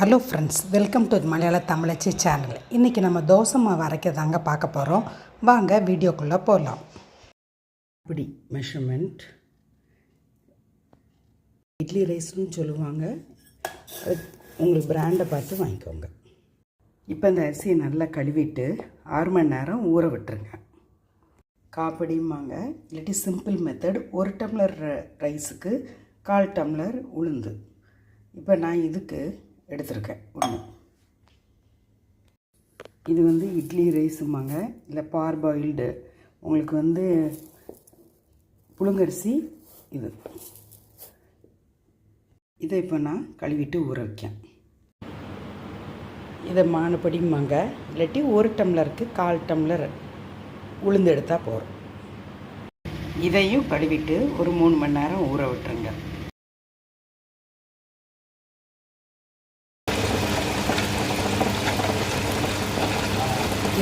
Hello friends welcome to மலையாள தமிழச்சி channel இன்றைக்கி நம்ம தோசை மாவு அரைக்கிறதாங்க பார்க்க போகிறோம் வாங்க வீடியோக்குள்ளே போகலாம் இப்படி மெஷர்மெண்ட் இட்லி ரைஸ்னு சொல்லுவாங்க. அது உங்களுக்கு பிராண்டை பார்த்து வாங்கிக்கோங்க. இப்போ இந்த அரிசியை நல்லா கழுவிட்டு ஆறு மணி நேரம் ஊற விட்டுருங்க. காப்படியுமாங்க இல்லாட்டி சிம்பிள் மெத்தட் ஒரு டம்ளர் ர- ரைஸுக்கு கால் டம்ளர் உளுந்து. இப்போ நான் இதுக்கு எடுத்திருக்கேன். ஒன்று இது வந்து இட்லி ரைஸுமாங்க இல்லை பார்பாயில்டு. உங்களுக்கு வந்து புழுங்கரிசி இது. இதை இப்போ நான் கழுவிட்டு ஊற வைக்கேன். இதை மானப்படியுமாங்க இல்லாட்டி ஒரு டம்ளருக்கு கால் டம்ளர் உளுந்து எடுத்தால் போகிறோம் இதையும் கழுவிட்டு ஒரு மூணு மணி நேரம் ஊற விட்டுருங்க.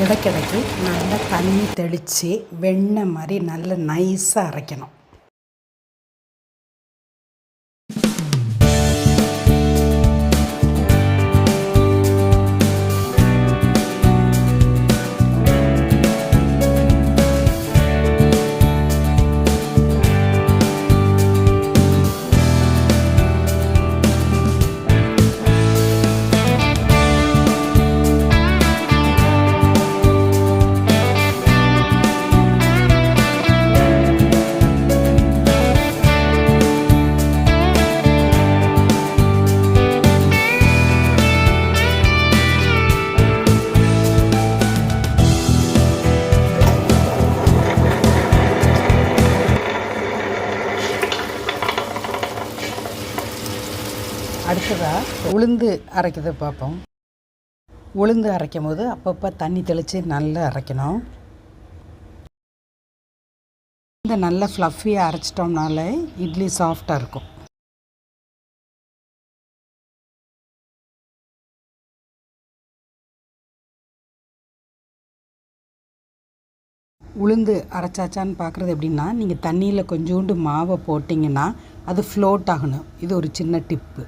இடைக்கிடைக்கு நல்லா தண்ணி தெளித்து வெண்ணெய் மாதிரி நல்லா நைஸாக அரைக்கணும். அடுத்ததாக உளுந்து அரைக்கிறது பார்ப்போம். உளுந்து அரைக்கும் போது அப்பப்போ தண்ணி தெளித்து நல்லா அரைக்கணும். இந்த நல்லா ஃப்ளஃபியாக அரைச்சிட்டோம்னாலே இட்லி சாஃப்டாக இருக்கும். உளுந்து அரைச்சாச்சான்னு பார்க்குறது எப்படின்னா நீங்கள் தண்ணியில் கொஞ்சோண்டு மாவை போட்டிங்கன்னா அது ஃப்ளோட் ஆகணும். இது ஒரு சின்ன டிப்பு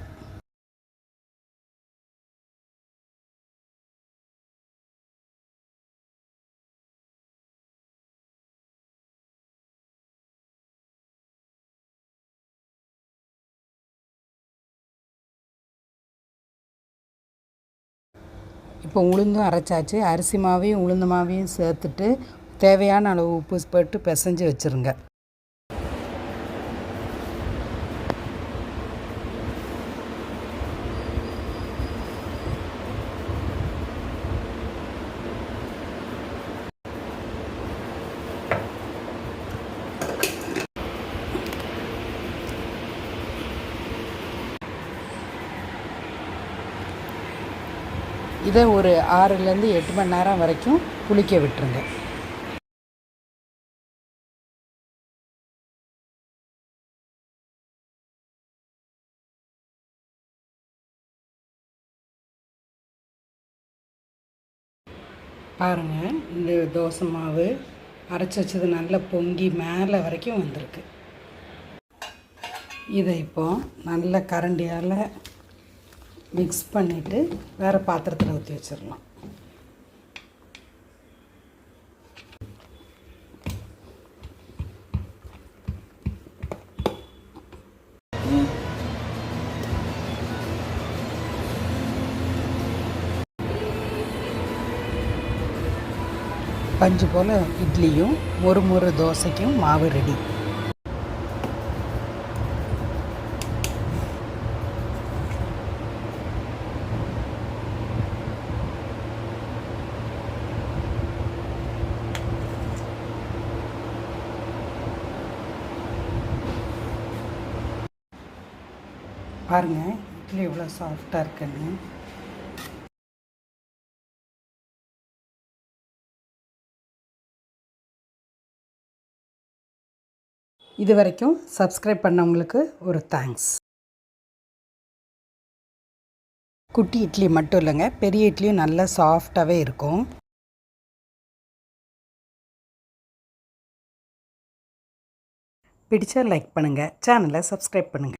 இப்போ உளுந்தும் அரைச்சாச்சு. அரிசி மாவையும் உளுந்து மாவையும் சேர்த்துட்டு தேவையான அளவு உப்பு போட்டு பிசைஞ்சு வச்சுருங்க. இதை ஒரு ஆறுலேருந்து எட்டு மணி நேரம் வரைக்கும் புளிக்க விட்டுருங்க. பாருங்கள் இந்த தோசை மாவு அரைச்சி வச்சது நல்லா பொங்கி மேலே வரைக்கும் வந்திருக்கு. இதை இப்போ நல்ல கரண்டியால் மிக்ஸ் பண்ணிவிட்டு வேறு பாத்திரத்தில் ஊற்றி வச்சிடலாம். பஞ்சு போல் இட்லியும் ஒரு முறை தோசைக்கும் மாவு ரெடி பாருங்கள் இட்லி எவ்வளோ சாஃப்டாக இருக்குன்னு. இது வரைக்கும் சப்ஸ்கிரைப் பண்ணவங்களுக்கு ஒரு தேங்க்ஸ் குட்டி இட்லி மட்டும் இல்லைங்க பெரிய இட்லியும் நல்லா சாஃப்டாகவே இருக்கும். பிடிச்சா லைக் பண்ணுங்கள் சேனலை சப்ஸ்கிரைப் பண்ணுங்கள்